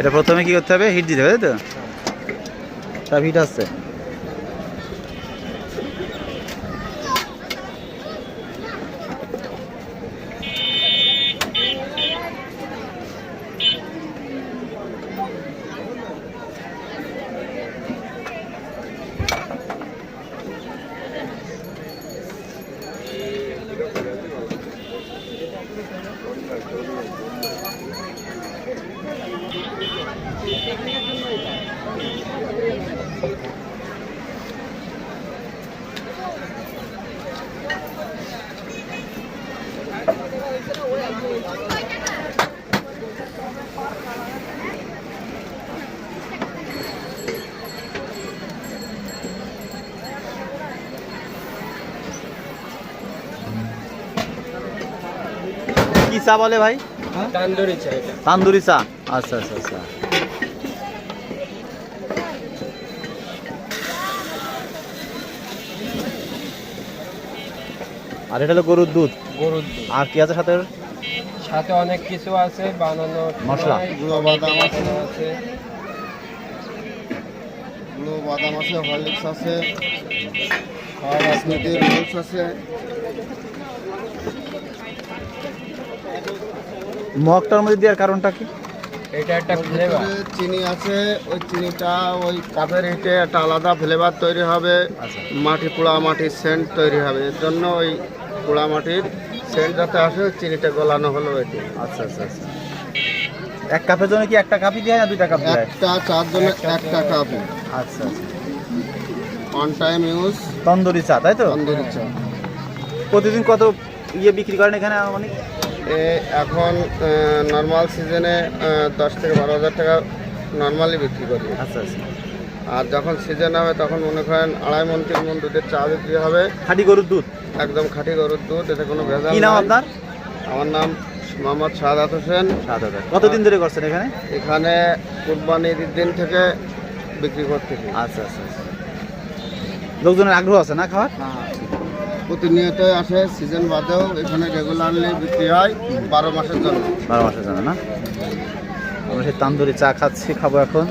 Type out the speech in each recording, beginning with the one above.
এটা প্রথমে কি করতে হবে? হিট দিতে হবে তাই তো? তার হিট আসছে চা বলে ভাই? তান্দুরি চা তান্দুরি চা। আচ্ছা আচ্ছা আচ্ছা। আর এটা হলো গরুর দুধ? গরুর দুধ। আর কি আছে সাথে? সাথে অনেক কিছু আছে বানানো মশলা। গুঁড়ো বাদাম আছে। আছে। গুলো বাদাম আছে হরলিক্স আছে। রোলস আছে। মগটার মধ্যে দেওয়ার কারণটা কি? এটা একটা ফ্লেভার চিনি আছে ওই চিনিটা ওই কাপের হিটে একটা আলাদা ফ্লেভার তৈরি হবে। আচ্ছা। মাটি পোড়া মাটির সেন্ট তৈরি হবে। এর জন্য ওই পোড়া মাটির সেন্ট যাতে আসে ওই চিনিটা গলানো হলো এটি আচ্ছা আচ্ছা আচ্ছা। এক কাপের জন্য কি একটা কাপই দেয় না দুইটা কাপ দেয়? একটা চার জন্য একটা কাপ আচ্ছা আচ্ছা। অন টাইম ইউজ তন্দুরি চা তাই তো? তন্দুরি চা। প্রতিদিন কত ইয়ে বিক্রি করেন এখানে অনেক এখন নর্মাল সিজনে দশ থেকে বারো হাজার টাকা নর্মালি বিক্রি করি। আচ্ছা আচ্ছা। আর যখন সিজন হবে তখন মনে করেন আড়াই মন তিন মন দুধের চা বিক্রি হবে। খাঁটি গরুর দুধ? একদম খাঁটি গরুর দুধ এতে কোনো ভেজাল কি নাম আপনার? আমার নাম মোহাম্মদ শাহাদাত হোসেন। কতদিন ধরে করছেন এখানে? এখানে কুরবানির দিন থেকে বিক্রি করতেছি। আচ্ছা আচ্ছা আচ্ছা। লোকজনের আগ্রহ আছে না খাওয়ার? প্রতিনিয়তই আসে সিজন বাদেও এখানে রেগুলারলি বিক্রি হয় বারো মাসের জন্য। বারো মাসের জন্য না? আমরা সেই তান্দুরি চা খাচ্ছি খাব এখন।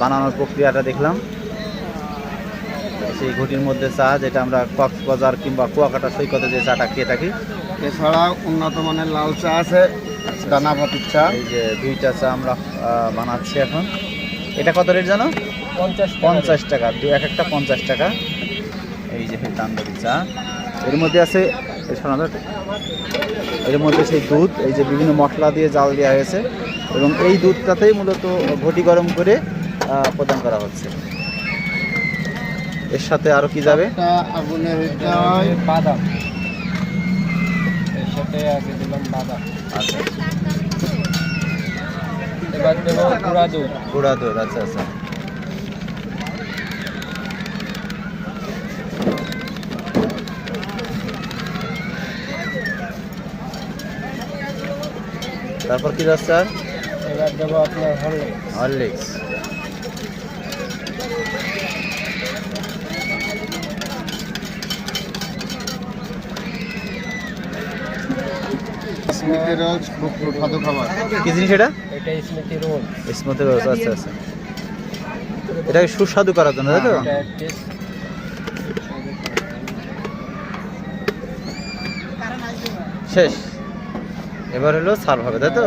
বানানোর প্রক্রিয়াটা দেখলাম। সেই ঘটির মধ্যে চা যেটা আমরা কক্সবাজার কিংবা কুয়াকাটা সৈকতে যে চাটা খেয়ে থাকি। এছাড়া উন্নত মানের লাল চা আছে দানাপাতির চা। এই যে দুইটা চা আমরা বানাচ্ছি এখন। এটা কত রেট জানো? পঞ্চাশ পঞ্চাশ টাকা। দু এক একটা পঞ্চাশ টাকা। এই যে তান্দুরি চা এর মধ্যে আছে সাধারণত এর মধ্যে সেই দুধ এই যে বিভিন্ন মশলা দিয়ে জাল দেওয়া হয়েছে। এবং এই দুধটাতেই মূলত ঘটি গরম করে প্রদান করা হচ্ছে। এর সাথে আরও কি যাবে? আগুনে বাদাম। এর সাথে আগে দিলাম বাদাম। আচ্ছা। এবার দেবো গুঁড়া দুধ। গুঁড়া দুধ আচ্ছা আচ্ছা। তারপর কি যাচ্ছে আর এবার দেবো আপনার হরলিক্স হরলিক্স। স্মৃতি খাবার। কি জিনিস এটা? এটা স্মৃতি রোল স্মুথ রোজ আচ্ছা আচ্ছা। এটাকে সুস্বাদু করার জন্য তাই তো? শেষ। এবার হলো সার্ভ হবে তাই তো?